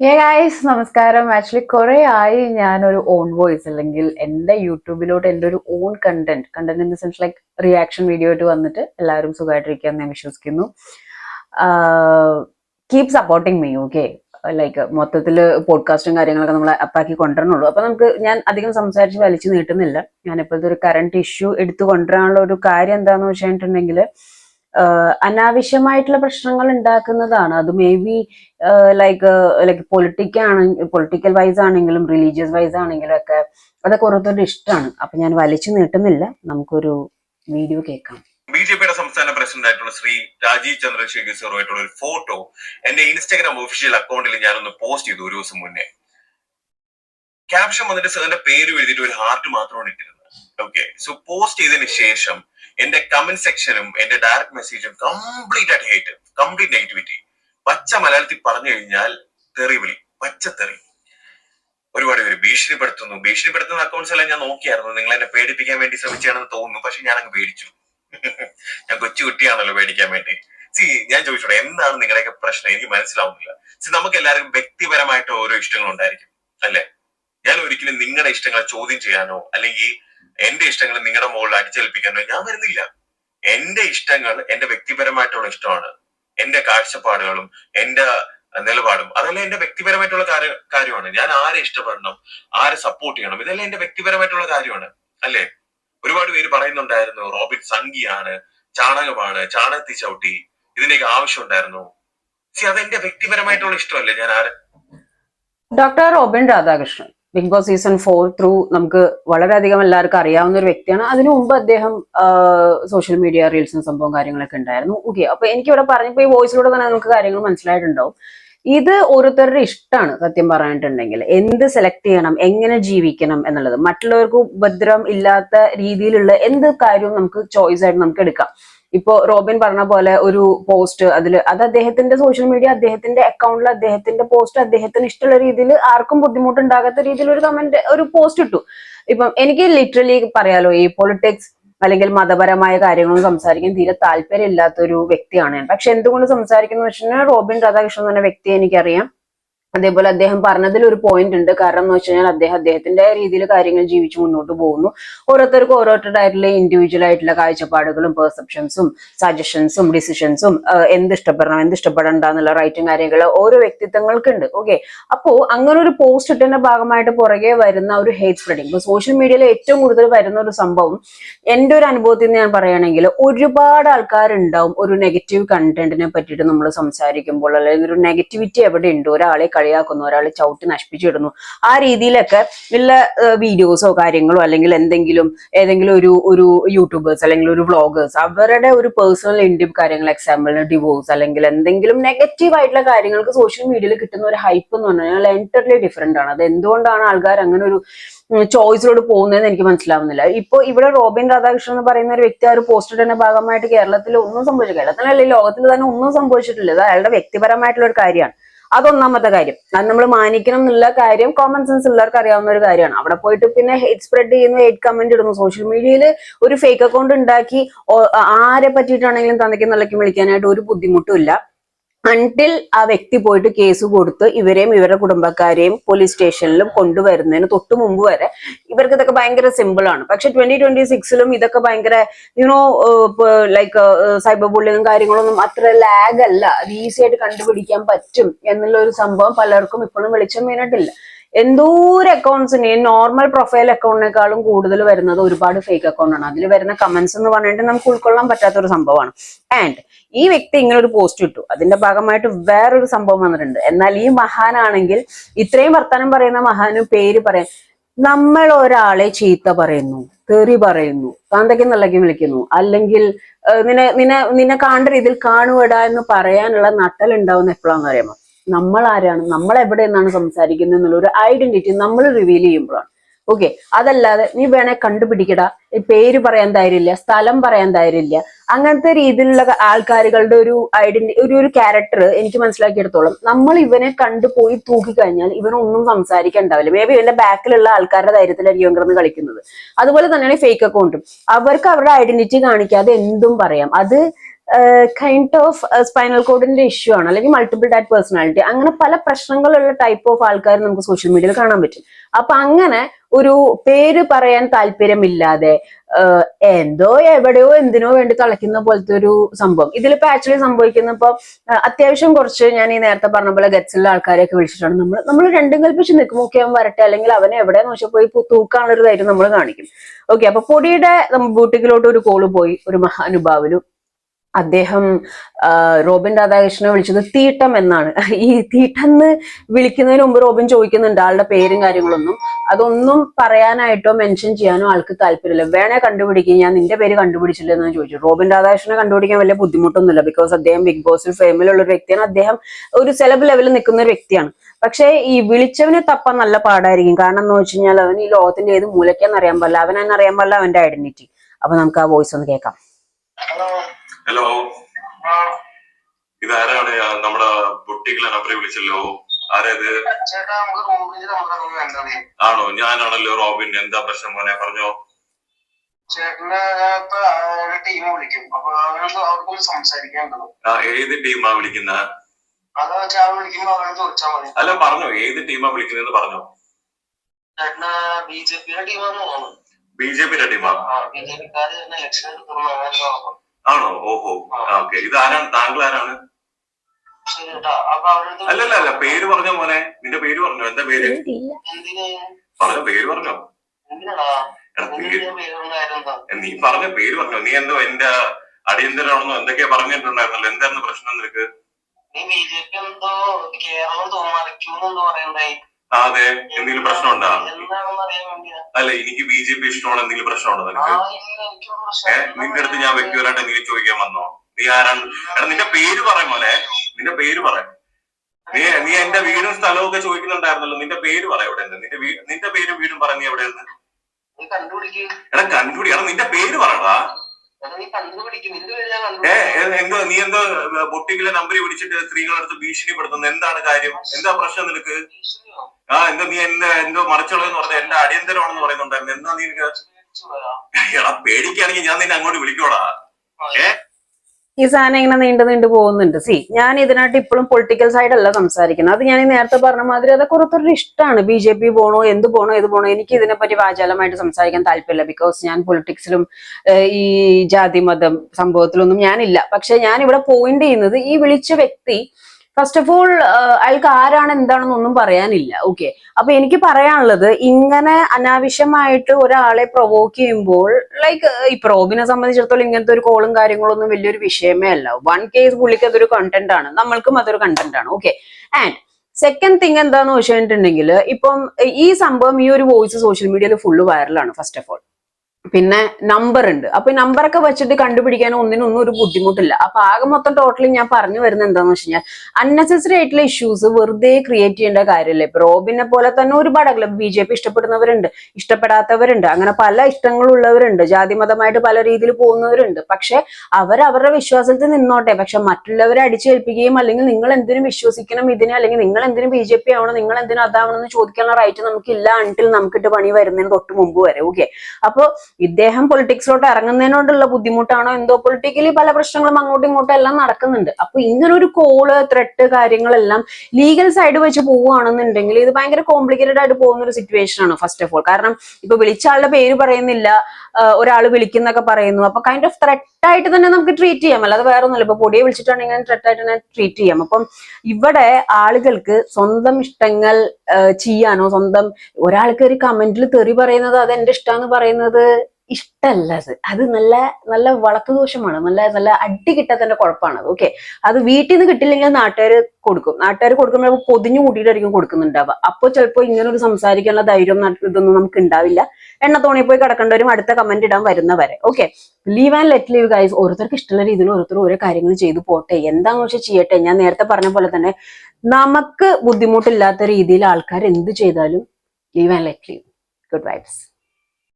Guys നമസ്കാരം. Actually കുറെ ആയി ഞാനൊരു ഓൺ വോയിസ് അല്ലെങ്കിൽ എന്റെ യൂട്യൂബിലോട്ട് എന്റെ ഒരു on content content in the sense like reaction video ആയിട്ട് വന്നിട്ട് എല്ലാവരും സുഖമായിട്ടിരിക്കാൻ ഞാൻ വിശ്വസിക്കുന്നു. Keep supporting me okay like മൊത്തത്തിൽ പോഡ്കാസ്റ്റും കാര്യങ്ങളൊക്കെ നമ്മൾ അപ്പാക്കി കൊണ്ടുവരണുള്ളൂ. അപ്പൊ നമുക്ക് ഞാൻ അധികം സംസാരിച്ച് വലിച്ചു നീട്ടുന്നില്ല. ഞാനിപ്പോഴത്തെ ഒരു കറണ്ട് ഇഷ്യൂ എടുത്തു കൊണ്ടുവരാനുള്ള ഒരു കാര്യം എന്താണെന്ന് വെച്ചിട്ടുണ്ടെങ്കിൽ അനാവശ്യമായിട്ടുള്ള പ്രശ്നങ്ങൾ ഉണ്ടാക്കുന്നതാണ്. അത് may be like like politic ആണെങ്കിൽ പൊളിറ്റിക്കൽ വൈസ് ആണെങ്കിലും റിലീജിയസ് വൈസ് ആണെങ്കിലും ഒക്കെ അതൊക്കെ ഓരോരുത്തരുടെ ഇഷ്ടമാണ്. അപ്പൊ ഞാൻ വലിച്ചു നീട്ടുന്നില്ല. നമുക്കൊരു വീഡിയോ കേൾക്കാം. ബി ജെ പിയുടെ സംസ്ഥാന പ്രസിഡന്റ് ആയിട്ടുള്ള ശ്രീ രാജീവ് ചന്ദ്രശേഖർ സാറുമായിട്ടുള്ള ഒരു ഫോട്ടോ എന്റെ ഇൻസ്റ്റാഗ്രാം ഒഫീഷ്യൽ അക്കൗണ്ടിൽ ഞാനൊന്ന് പോസ്റ്റ് ചെയ്തു ഒരു ദിവസം മുന്നേ. ക്യാപ്ഷൻ വന്നിട്ട് സാറിന്റെ പേര് എഴുതിയിട്ട് ഒരു ഹാർട്ട് മാത്രമാണ് ഇട്ടിരുന്നത്. ഓക്കെ സോ പോസ്റ്റ് ചെയ്തതിന് ശേഷം എന്റെ കമന്റ് സെക്ഷനും എന്റെ ഡയറക്ട് മെസ്സേജും കംപ്ലീറ്റ് ആയിട്ട് ഹേറ്റ് കംപ്ലീറ്റ് നെഗറ്റിവിറ്റി പച്ച മലയാളത്തിൽ പറഞ്ഞു കഴിഞ്ഞാൽ തെറിവിളി പച്ച തെറി. ഒരുപാട് പേര് ഭീഷണിപ്പെടുത്തുന്നു. ഭീഷണിപ്പെടുത്തുന്ന അക്കൗണ്ട്സ് എല്ലാം ഞാൻ നോക്കിയായിരുന്നു. നിങ്ങൾ എന്നെ പേടിപ്പിക്കാൻ വേണ്ടി ശ്രമിച്ചാണെന്ന് തോന്നുന്നു. പക്ഷെ ഞാൻ അങ്ങ് പേടിച്ചു. ഞാൻ കൊച്ചു കുട്ടിയാണല്ലോ പേടിക്കാൻ വേണ്ടി. സി ഞാൻ ചോദിച്ചോടെ എന്താണ് നിങ്ങളുടെയൊക്കെ പ്രശ്നം? എനിക്ക് മനസ്സിലാവുന്നില്ല. സി നമുക്ക് എല്ലാവർക്കും വ്യക്തിപരമായിട്ട് ഓരോ ഇഷ്ടങ്ങൾ ഉണ്ടായിരിക്കും അല്ലെ? ഞാൻ ഒരിക്കലും നിങ്ങളുടെ ഇഷ്ടങ്ങളെ ചോദ്യം ചെയ്യാനോ അല്ലെങ്കിൽ എന്റെ ഇഷ്ടങ്ങൾ നിങ്ങളുടെ മുകളിൽ അടിച്ചേൽപ്പിക്കാൻ ഞാൻ വരുന്നില്ല. എന്റെ ഇഷ്ടങ്ങൾ എന്റെ വ്യക്തിപരമായിട്ടുള്ള ഇഷ്ടമാണ്. എന്റെ കാഴ്ചപ്പാടുകളും എന്റെ നിലപാടും അതെല്ലാം എന്റെ വ്യക്തിപരമായിട്ടുള്ള കാര്യ- കാര്യമാണ്. ഞാൻ ആരെ ഇഷ്ടപ്പെടണം ആരെ സപ്പോർട്ട് ചെയ്യണം ഇതെല്ലാം എന്റെ വ്യക്തിപരമായിട്ടുള്ള കാര്യമാണ്. അല്ലേ? ഒരുപാട് പേര് പറയുന്നുണ്ടായിരുന്നു റോബിൻ സംഗിയാണ് ചാണകമാണ് ചാണകത്തി ചവിട്ടി ഇതിന്റെയൊക്കെ ആവശ്യം ഉണ്ടായിരുന്നു. സി അതെന്റെ വ്യക്തിപരമായിട്ടുള്ള ഇഷ്ടമല്ലേ? ഞാൻ ആരെ doctor Robin Radhakrishnan Bigg Boss season four through നമുക്ക് വളരെയധികം എല്ലാവർക്കും അറിയാവുന്ന ഒരു വ്യക്തിയാണ്. അതിനു മുമ്പ് അദ്ദേഹം സോഷ്യൽ മീഡിയ റീൽസും സംഭവം കാര്യങ്ങളൊക്കെ ഉണ്ടായിരുന്നു. ഓക്കെ അപ്പൊ എനിക്ക് ഇവിടെ പറഞ്ഞപ്പോ ഈ വോയിസിലൂടെ തന്നെ നമുക്ക് കാര്യങ്ങൾ മനസ്സിലായിട്ടുണ്ടാവും. ഇത് ഓരോരുത്തരുടെ ഇഷ്ടമാണ് സത്യം പറഞ്ഞിട്ടുണ്ടെങ്കിൽ. എന്ത് സെലക്ട് ചെയ്യണം എങ്ങനെ ജീവിക്കണം എന്നുള്ളത്. മറ്റുള്ളവർക്ക് ഉപദ്രവം ഇല്ലാത്ത രീതിയിലുള്ള എന്ത് കാര്യവും നമുക്ക് ചോയ്സ് ആയിട്ട് നമുക്ക് എടുക്കാം. ഇപ്പോ റോബിൻ പറഞ്ഞ പോലെ ഒരു പോസ്റ്റ് അതിൽ അത് അദ്ദേഹത്തിന്റെ സോഷ്യൽ മീഡിയ അദ്ദേഹത്തിന്റെ അക്കൗണ്ടിൽ അദ്ദേഹത്തിന്റെ പോസ്റ്റ് അദ്ദേഹത്തിന് ഇഷ്ടമുള്ള രീതിയിൽ ആർക്കും ബുദ്ധിമുട്ടുണ്ടാകാത്ത രീതിയിൽ ഒരു കമന്റ് ഒരു പോസ്റ്റ് ഇട്ടു. ഇപ്പം എനിക്ക് ലിറ്ററലി പറയാലോ ഈ പൊളിറ്റിക്സ് അല്ലെങ്കിൽ മതപരമായ കാര്യങ്ങളും സംസാരിക്കാൻ തീരെ താല്പര്യമില്ലാത്ത ഒരു വ്യക്തിയാണ് ഞാൻ. പക്ഷെ എന്തുകൊണ്ട് സംസാരിക്കുന്നു വെച്ചാൽ റോബിൻ രാധാകൃഷ്ണൻ എന്ന വ്യക്തിയെ എനിക്കറിയാം. അതേപോലെ അദ്ദേഹം പറഞ്ഞതിൽ ഒരു പോയിന്റ് ഉണ്ട്. കാരണം എന്ന് വെച്ച് കഴിഞ്ഞാൽ അദ്ദേഹം അദ്ദേഹത്തിന്റെ രീതിയിൽ കാര്യങ്ങൾ ജീവിച്ചു മുന്നോട്ട് പോകുന്നു. ഓരോരുത്തർക്കും ഓരോരുത്തരായിട്ടുള്ള ഇൻഡിവിജ്വൽ ആയിട്ടുള്ള കാഴ്ചപ്പാടുകളും പെർസെപ്ഷൻസും സജഷൻസും ഡിസിഷൻസും എന്ത് ഇഷ്ടപ്പെടണം എന്ത് ഇഷ്ടപ്പെടണ്ട എന്നുള്ള റൈറ്റും കാര്യങ്ങൾ ഓരോ വ്യക്തിത്വങ്ങൾക്കുണ്ട്. ഓക്കെ അപ്പോ അങ്ങനെ ഒരു പോസ്റ്റ് ഇട്ടതിന്റെ ഭാഗമായിട്ട് പുറകെ വരുന്ന ഒരു ഹേറ്റ് സ്പ്രെഡിങ് ഇപ്പൊ സോഷ്യൽ മീഡിയയിൽ ഏറ്റവും കൂടുതൽ വരുന്ന ഒരു സംഭവം എന്റെ ഒരു അനുഭവത്തിൽ നിന്ന് ഞാൻ പറയുകയാണെങ്കിൽ ഒരുപാട് ആൾക്കാരുണ്ടാവും ഒരു നെഗറ്റീവ് കണ്ടന്റിനെ പറ്റിയിട്ട് നമ്മൾ സംസാരിക്കുമ്പോൾ അല്ലെങ്കിൽ ഒരു നെഗറ്റിവിറ്റി എവിടെ ഉണ്ട്? ഒരാളെ കളിയാക്കുന്നു ഒരാളെ ചവിട്ടി നശിപ്പിച്ചിടുന്നു ആ രീതിയിലൊക്കെ ഉള്ള വീഡിയോസോ കാര്യങ്ങളോ അല്ലെങ്കിൽ എന്തെങ്കിലും ഏതെങ്കിലും ഒരു ഒരു യൂട്യൂബേഴ്സ് അല്ലെങ്കിൽ ഒരു വ്ളോഗേഴ്സ് അവരുടെ ഒരു പേഴ്സണൽ ഇൻഡിവ് കാര്യങ്ങൾ എക്സാമ്പിളിന് ഡിവോഴ്സ് അല്ലെങ്കിൽ എന്തെങ്കിലും നെഗറ്റീവ് ആയിട്ടുള്ള കാര്യങ്ങൾക്ക് സോഷ്യൽ മീഡിയയിൽ കിട്ടുന്ന ഒരു ഹൈപ്പ് എന്ന് പറഞ്ഞാൽ എന്റർലി ഡിഫറെന്റ് ആണ്. അത് എന്തുകൊണ്ടാണ് ആൾക്കാർ അങ്ങനെ ഒരു ചോയ്സിലോട് പോകുന്നതെന്ന് എനിക്ക് മനസ്സിലാവുന്നില്ല. ഇപ്പൊ ഇവിടെ റോബിൻ രാധാകൃഷ്ണൻ എന്ന് പറയുന്ന ഒരു വ്യക്തി ആ ഒരു പോസ്റ്ററിന്റെ ഭാഗമായിട്ട് കേരളത്തിൽ ഒന്നും സംഭവിച്ചു കേരളത്തിലല്ല ലോകത്തിൽ തന്നെ ഒന്നും സംഭവിച്ചിട്ടില്ല. അയാളുടെ വ്യക്തിപരമായിട്ടുള്ള ഒരു കാര്യമാണ്. അതൊന്നാമത്തെ കാര്യം. അത് നമ്മൾ മാനിക്കണം എന്നുള്ള കാര്യം കോമൺ സെൻസ് ഉള്ളവർക്ക് അറിയാവുന്ന ഒരു കാര്യമാണ്. അവിടെ പോയിട്ട് പിന്നെ ഹെയ്റ്റ് സ്പ്രെഡ് ചെയ്യുന്നു ഹെയ്റ്റ് കമന്റ് ഇടുന്നു. സോഷ്യൽ മീഡിയയിൽ ഒരു ഫേക്ക് അക്കൗണ്ട് ഉണ്ടാക്കി ആരെ പറ്റിയിട്ടാണെങ്കിലും തന്നെ വിളിക്കാനായിട്ട് ഒരു ബുദ്ധിമുട്ടും ഇല്ല. അൺടിൽ ആ വ്യക്തി പോയിട്ട് കേസ് കൊടുത്ത് ഇവരെയും ഇവരുടെ കുടുംബക്കാരെയും പോലീസ് സ്റ്റേഷനിലും കൊണ്ടുവരുന്നതിന് തൊട്ട് മുമ്പ് വരെ ഇവർക്ക് ഇതൊക്കെ ഭയങ്കര സിമ്പിൾ ആണ്. പക്ഷെ ട്വന്റി ട്വന്റി സിക്സിലും ഇതൊക്കെ ഭയങ്കര യുനോ ലൈക്ക് സൈബർ ബുള്ളിങ്ങും കാര്യങ്ങളൊന്നും അത്ര ലാഗ് അല്ല. അത് ഈസി ആയിട്ട് കണ്ടുപിടിക്കാൻ പറ്റും എന്നുള്ള ഒരു സംഭവം പലർക്കും ഇപ്പോഴും വെളിച്ചം വീണിട്ടില്ല. എന്തോരം അക്കൗണ്ട്സിന് നോർമൽ പ്രൊഫൈൽ അക്കൗണ്ടിനേക്കാളും കൂടുതൽ വരുന്നത് ഒരുപാട് ഫേക്ക് അക്കൗണ്ട് ആണ്. അതിൽ വരുന്ന കമന്റ്സ് എന്ന് പറഞ്ഞിട്ട് നമുക്ക് ഉൾക്കൊള്ളാൻ പറ്റാത്ത ഒരു സംഭവമാണ്. ആൻഡ് ഈ വ്യക്തി ഇങ്ങനെ ഒരു പോസ്റ്റ് ഇട്ടു. അതിന്റെ ഭാഗമായിട്ട് വേറൊരു സംഭവം വന്നിട്ടുണ്ട്. എന്നാൽ ഈ മഹാനാണെങ്കിൽ ഇത്രയും വർത്തമാനം പറയുന്ന മഹാന് പേര് പറയാൻ നമ്മൾ ഒരാളെ ചീത്ത പറയുന്നു തെറി പറയുന്നു താന്തയ്ക്കും നല്ലയ്ക്കും വിളിക്കുന്നു. അല്ലെങ്കിൽ നിന്നെ നിന്നെ നിന്നെ കാണേണ്ട രീതിയിൽ കാണുവടാ എന്ന് പറയാനുള്ള നട്ടൽ ഉണ്ടാവുന്ന എപ്പോഴാണെന്ന് അറിയാമോ? നമ്മൾ ആരാണ് നമ്മൾ എവിടെ നിന്നാണ് സംസാരിക്കുന്നത് എന്നുള്ള ഒരു ഐഡന്റിറ്റി നമ്മൾ റിവീൽ ചെയ്യുമ്പോഴാണ്. ഓക്കെ അതല്ലാതെ നീ വേണേ കണ്ടുപിടിക്കടാ. പേര് പറയാൻ തരില്ല സ്ഥലം പറയാൻ തരില്ല അങ്ങനത്തെ രീതിയിലുള്ള ആൾക്കാരുകളുടെ ഒരു ഐഡന്റി ഒരു ഒരു ക്യാരക്ടർ എനിക്ക് മനസ്സിലാക്കിയെടുത്തോളം നമ്മൾ ഇവനെ കണ്ടു കണ്ടുപോയി തൂക്കിക്കഴിഞ്ഞാൽ ഇവനൊന്നും സംസാരിക്കണ്ടാവില്ല. മേ ബി ഇവന്റെ ബാക്കിലുള്ള ആൾക്കാരുടെ ധൈര്യത്തിലായിരിക്കും ഇവൻ കളിക്കുന്നത്. അതുപോലെ തന്നെയാണ് ഫേക്ക് അക്കൗണ്ടും അവർക്ക് അവരുടെ ഐഡന്റിറ്റി കാണിക്കാതെ എന്തും പറയാം. അത് കൈൻഡ് ഓഫ് സ്പൈനൽ കോഡിന്റെ ഇഷ്യൂ ആണ്. അല്ലെങ്കിൽ മൾട്ടിപ്പിൾ ഡാറ്റ് പേഴ്സണാലിറ്റി അങ്ങനെ പല പ്രശ്നങ്ങളുള്ള ടൈപ്പ് ഓഫ് ആൾക്കാർ നമുക്ക് സോഷ്യൽ മീഡിയയിൽ കാണാൻ പറ്റും. അപ്പൊ അങ്ങനെ ഒരു പേര് പറയാൻ താല്പര്യമില്ലാതെ എന്തോ എവിടെയോ എന്തിനോ വേണ്ടി തളയ്ക്കുന്ന പോലത്തെ ഒരു സംഭവം. ഇതിലിപ്പോ ആക്ച്വലി സംഭവിക്കുന്ന ഇപ്പൊ അത്യാവശ്യം കുറച്ച് ഞാൻ ഈ നേരത്തെ പറഞ്ഞ പോലെ ഗച്ചിലുള്ള ആൾക്കാരെയൊക്കെ വിളിച്ചിട്ടാണ്. നമ്മൾ നമ്മൾ രണ്ടും കൽപ്പിച്ച് നിൽക്കും ഓക്കെ അവൻ വരട്ടെ അല്ലെങ്കിൽ അവനെ എവിടെ നോക്കിയാൽ പോയി തൂക്കാനുള്ള ഒരു ധൈര്യം നമ്മൾ കാണിക്കും. ഓക്കെ അപ്പൊ പൊടിയുടെ ബൂട്ടിക്കിലോട്ട് ഒരു കോൾ പോയി ഒരു മഹാനുഭാവലു അദ്ദേഹം റോബിൻ രാധാകൃഷ്ണനെ വിളിച്ചത് തീട്ടം എന്നാണ്. ഈ തീട്ടം എന്ന് വിളിക്കുന്നതിന് മുമ്പ് റോബിൻ ചോദിക്കുന്നുണ്ട് ആളുടെ പേരും കാര്യങ്ങളൊന്നും. അതൊന്നും പറയാനായിട്ടോ മെൻഷൻ ചെയ്യാനോ ആൾക്ക് താല്പര്യമില്ല. വേണേ കണ്ടുപിടിക്കും ഞാൻ നിന്റെ പേര് കണ്ടുപിടിച്ചില്ല എന്ന് ചോദിച്ചു. റോബിൻ രാധാകൃഷ്ണനെ കണ്ടുപിടിക്കാൻ വലിയ ബുദ്ധിമുട്ടൊന്നുമില്ല ബിക്കോസ് അദ്ദേഹം ബിഗ് ബോസിൽ ഫേമിലുള്ള ഒരു വ്യക്തിയാണ്. അദ്ദേഹം ഒരു സെലബ് ലെവലിൽ നിൽക്കുന്ന ഒരു വ്യക്തിയാണ്. പക്ഷേ ഈ വിളിച്ചവനെ തപ്പാൻ നല്ല പാടായിരിക്കും. കാരണം എന്ന് വെച്ച് കഴിഞ്ഞാൽ അവൻ ഈ ലോകത്തിന്റെ ഏത് മൂലക്കാന്ന് അറിയാൻ പാടില്ല. അവൻ അറിയാൻ പാടില്ല അവന്റെ ഐഡന്റിറ്റി അപ്പൊ നമുക്ക് ആ വോയിസ് ഒന്ന് കേൾക്കാം. ഹലോ ഇത് ആരാണ് ഇതാരാണ് നമ്മുടെ ബുട്ടിക്കിലെ നമ്പറിൽ വിളിച്ചല്ലോ. ആരേത്? ആണോ? ഞാനാണല്ലോ റോബിൻ. എന്താ പ്രശ്നം മോനെ? പറഞ്ഞോ. ടീം വിളിക്കും. അപ്പൊ ഏത് ടീമാ വിളിക്കുന്ന? അല്ല പറഞ്ഞോ. ഏത് ടീമാ വിളിക്കുന്നെന്ന് പറഞ്ഞോ. ബി ജെ പിയുടെ ടീമാന്ന് തോന്നുന്നു. ബി ജെ പിയുടെ ടീമാ? ബി ജെ പിക്കാര് ഇലക്ഷൻ ആണോ? ഓഹോ. ഓക്കെ. ഇത് ആരാണ് താങ്കൾ ആരാണ് അല്ല അല്ലല്ല അല്ല പേര് പറഞ്ഞോ മോനെ. നിന്റെ പേര് പറഞ്ഞോ. എന്താ പേര്? പറഞ്ഞ പേര് പറഞ്ഞോ. നീ പറഞ്ഞ പേര് പറഞ്ഞോ. നീ എന്തോ എന്റെ അടിയന്തരാണെന്നോ എന്തൊക്കെയാ പറഞ്ഞിട്ടുണ്ടായിരുന്നല്ലോ? എന്തായിരുന്നു പ്രശ്നം നിനക്ക്? നീ ബി ജെ പി എന്തോ കേരളം തോന്നുന്നു പറയണ്ടായി അതെ എന്തെങ്കിലും പ്രശ്നം ഉണ്ടോ അറിയാൻ വേണ്ടിയാ അല്ല എനിക്ക് ബി ജെ പി ഇഷ്ടമാണ് എന്തെങ്കിലും പ്രശ്നമുണ്ടോ നിനക്ക്? ഇല്ല എനിക്കൊരു ഏ നിന്റെ അടുത്ത് ഞാൻ വ്യക്തിപരമായിട്ട് എന്തെങ്കിലും ചോദിക്കാൻ വന്നോ? നീ ആരാണ്? എടാ നിന്റെ പേര് പറയും മോനെ നിന്റെ പേര് പറയാം. നീ നീ എന്റെ വീടും സ്ഥലവും ഒക്കെ ചോദിക്കുന്നുണ്ടായിരുന്നല്ലോ. നിന്റെ പേര് പറയാം എവിടെ നിന്റെ വീട് നിന്റെ പേരും വീടും പറ നീ എവിടെ നിന്ന്? എടാ കണ്ടുപിടി. എടാ നിന്റെ പേര് പറയടാ ഏ എന്തോ നീ എന്തോ ബൊട്ടിക്കിലെ നമ്പർ വിളിച്ചിട്ട് സ്ത്രീകളടുത്ത് ഭീഷണിപ്പെടുത്തുന്നു. എന്താണ് കാര്യം? എന്താ പ്രശ്നം നിനക്ക്? ആ എന്താ നീ എന്റെ എന്തോ മറിച്ചുള്ളതെന്ന് പറഞ്ഞ എന്റെ അടിയന്തരമാണെന്ന് പറയുന്നുണ്ടായിരുന്നു. എന്നാ നീ എടാ പേടിക്കാണെങ്കിൽ ഞാൻ നിന്നെ അങ്ങോട്ട് വിളിക്കോടാ. ഏ? ഈ സാധനം ഇങ്ങനെ നീണ്ടു നീണ്ടു പോകുന്നുണ്ട്. സി ഞാൻ ഇതിനായിട്ട് ഇപ്പോഴും പൊളിറ്റിക്കൽ സൈഡ് അല്ല സംസാരിക്കുന്നത്. അത് ഞാൻ നേരത്തെ പറഞ്ഞ മാതിരി അതൊക്കെ ഓരോരുത്തരുടെ ഇഷ്ടമാണ് ബി ജെ പി പോണോ എന്ത് പോണോ ഏത് പോണോ. എനിക്ക് ഇതിനെപ്പറ്റി വാചാലമായിട്ട് സംസാരിക്കാൻ താല്പര്യമില്ല. ബിക്കോസ് ഞാൻ പൊളിറ്റിക്സിലും ഈ ജാതി മതം സംഭവത്തിലൊന്നും ഞാനില്ല. പക്ഷെ ഞാൻ ഇവിടെ പോയിന്റ് ചെയ്യുന്നത് ഈ വിളിച്ച വ്യക്തി ഫസ്റ്റ് ഓഫ് ഓൾ അയാൾക്ക് ആരാണ് എന്താണെന്നൊന്നും പറയാനില്ല. ഓക്കെ അപ്പൊ എനിക്ക് പറയാനുള്ളത് ഇങ്ങനെ അനാവശ്യമായിട്ട് ഒരാളെ പ്രൊവോക്ക് ചെയ്യുമ്പോൾ ലൈക്ക് ഈ റോബിനെ സംബന്ധിച്ചിടത്തോളം ഇങ്ങനത്തെ ഒരു കോളും കാര്യങ്ങളൊന്നും വലിയൊരു വിഷയമേ അല്ല. വൺ കേസ് പുള്ളിക്ക് അതൊരു കണ്ടന്റ് ആണ്. നമ്മൾക്കും അതൊരു കണ്ടന്റ് ആണ്. ഓക്കെ ആൻഡ് സെക്കൻഡ് തിങ് എന്താന്ന് വെച്ചിട്ടുണ്ടെങ്കിൽ ഇപ്പം ഈ സംഭവം ഈ ഒരു വോയിസ് സോഷ്യൽ മീഡിയയിൽ ഫുള്ള് വൈറലാണ് ഫസ്റ്റ് ഓഫ് ഓൾ പിന്നെ നമ്പർ ഉണ്ട്. അപ്പൊ ഈ നമ്പറൊക്കെ വെച്ചിട്ട് കണ്ടുപിടിക്കാൻ ഒന്നിനൊന്നും ഒരു ബുദ്ധിമുട്ടില്ല. അപ്പൊ ആകെ മൊത്തം ടോട്ടലി ഞാൻ പറഞ്ഞു വരുന്നത് എന്താന്ന് വെച്ച് കഴിഞ്ഞാൽ അൺനെസസറി ആയിട്ടുള്ള ഇഷ്യൂസ് വെറുതെ ക്രിയേറ്റ് ചെയ്യേണ്ട കാര്യമില്ല. ഇപ്പൊ റോബിനെ പോലെ തന്നെ ഒരുപാട് അകലെ ബി ജെ പി ഇഷ്ടപ്പെടുന്നവരുണ്ട് ഇഷ്ടപ്പെടാത്തവരുണ്ട് അങ്ങനെ പല ഇഷ്ടങ്ങളുള്ളവരുണ്ട് ജാതിമതമായിട്ട് പല രീതിയിൽ പോകുന്നവരുണ്ട്. പക്ഷെ അവർ അവരുടെ വിശ്വാസത്തിൽ നിന്നോട്ടെ പക്ഷെ മറ്റുള്ളവരെ അടിച്ചേൽപ്പിക്കുകയും അല്ലെങ്കിൽ നിങ്ങൾ എന്തിനും വിശ്വസിക്കണം ഇതിനെ അല്ലെങ്കിൽ നിങ്ങൾ എന്തിനും ബി ജെ പി ആവണം നിങ്ങൾ എന്തിനും അതാവണം എന്ന് ചോദിക്കാനുള്ള റൈറ്റ് നമുക്കില്ല അണ്ടിൽ നമുക്കിട്ട് പണി വരുന്നതിന് തൊട്ട് മുമ്പ് വരെ ഓക്കെ അപ്പൊ ഇദ്ദേഹം പൊളിറ്റിക്സിലോട്ട് ഇറങ്ങുന്നതിനോടുള്ള ബുദ്ധിമുട്ടാണോ എന്തോ പൊളിറ്റിക്കലി പല പ്രശ്നങ്ങളും അങ്ങോട്ടും ഇങ്ങോട്ടും എല്ലാം നടക്കുന്നുണ്ട്. അപ്പൊ ഇങ്ങനെ ഒരു കോൾ ത്രെട്ട് കാര്യങ്ങളെല്ലാം ലീഗൽ സൈഡ് വെച്ച് പോവുകയാണെന്നുണ്ടെങ്കിൽ ഇത് ഭയങ്കര കോംപ്ലിക്കേറ്റഡ് ആയിട്ട് പോകുന്ന ഒരു സിറ്റുവേഷൻ ആണ് ഫസ്റ്റ് ഓഫ് ഓൾ കാരണം ഇപ്പൊ വിളിച്ച ആളുടെ പേര് പറയുന്നില്ല ഒരാൾ വിളിക്കുന്നൊക്കെ പറയുന്നു. അപ്പൊ കൈൻഡ് ഓഫ് ത്രെട്ട് ആയിട്ട് തന്നെ നമുക്ക് ട്രീറ്റ് ചെയ്യാം. അല്ലാതെ വേറെ ഒന്നുമില്ല ഇപ്പൊ പൊടിയെ വിളിച്ചിട്ടാണെങ്കിൽ ത്രെട്ട് ആയിട്ട് തന്നെ ട്രീറ്റ് ചെയ്യാം. അപ്പം ഇവിടെ ആളുകൾക്ക് സ്വന്തം ഇഷ്ടങ്ങൾ ചെയ്യാനോ സ്വന്തം ഒരാൾക്ക് ഒരു കമന്റിൽ തെറി പറയുന്നത് അത് എന്റെ ഇഷ്ടമെന്ന് പറയുന്നത് ഇഷ്ടല്ല അത് നല്ല നല്ല വളക്ക് ദോഷമാണ് നല്ല നല്ല അടി കിട്ടാത്തതിന്റെ കുഴപ്പമാണ്. ഓക്കെ അത് വീട്ടിൽ നിന്ന് കിട്ടില്ലെങ്കിൽ നാട്ടുകാർ കൊടുക്കും. നാട്ടുകാർ കൊടുക്കുമ്പോൾ പൊതിഞ്ഞു കൂട്ടിയിട്ടായിരിക്കും കൊടുക്കുന്നുണ്ടാവുക. അപ്പോൾ ചിലപ്പോൾ ഇങ്ങനെ ഒരു സംസാരിക്കാനുള്ള ധൈര്യം ഇതൊന്നും നമുക്ക് ഉണ്ടാവില്ല. എണ്ണ തോണി പോയി കിടക്കേണ്ടവരും അടുത്ത കമന്റ് ഇടാൻ വരുന്നവരെ. Okay live and let live guys ഓരോരുത്തർക്ക് ഇഷ്ടമുള്ള രീതിയിൽ ഓരോരുത്തർ ഓരോ കാര്യങ്ങൾ ചെയ്തു പോട്ടെ. എന്താണെന്ന് വെച്ചാൽ ചെയ്യട്ടെ. ഞാൻ നേരത്തെ പറഞ്ഞ പോലെ തന്നെ നമുക്ക് ബുദ്ധിമുട്ടില്ലാത്ത രീതിയിൽ ആൾക്കാർ എന്ത് ചെയ്താലും live and let live good vibes